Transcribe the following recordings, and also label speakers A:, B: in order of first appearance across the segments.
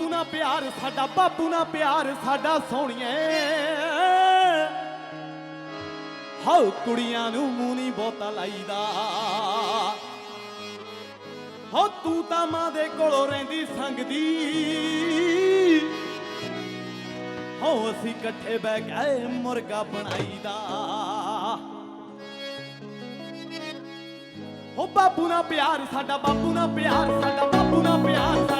A: ਬਾਪੂ ਨਾਲ ਪਿਆਰ, ਸਾਡਾ ਬਾਪੂ ਨਾਲ ਪਿਆਰ, ਸਾਡਾ ਸੋਹਣੀਏ। ਹਾਉ ਕੁੜੀਆਂ ਨੂੰ ਮੂੰਹ ਨਹੀਂ ਲਾਈਦਾ। ਹੋ ਤੂੰ ਤਾਂ ਮਾਂ ਦੇ ਕੋਲੋਂ ਰਹਿੰਦੀ ਸੰਗਦੀ। ਹੋ ਅਸੀਂ ਇਕੱਠੇ ਬਹਿ ਕੇ ਮੁਰਗਾ ਬਣਾਈਦਾ। ਹੋ ਬਾਪੂ ਨਾਲ ਪਿਆਰ, ਸਾਡਾ ਬਾਪੂ ਨਾਲ ਪਿਆਰ, ਸਾਡਾ ਬਾਪੂ ਨਾਲ ਪਿਆਰ, ਸਾਡਾ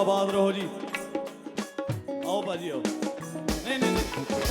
A: आबाद रहो जी आओ भाजी आओ नहीं नहीं, नहीं।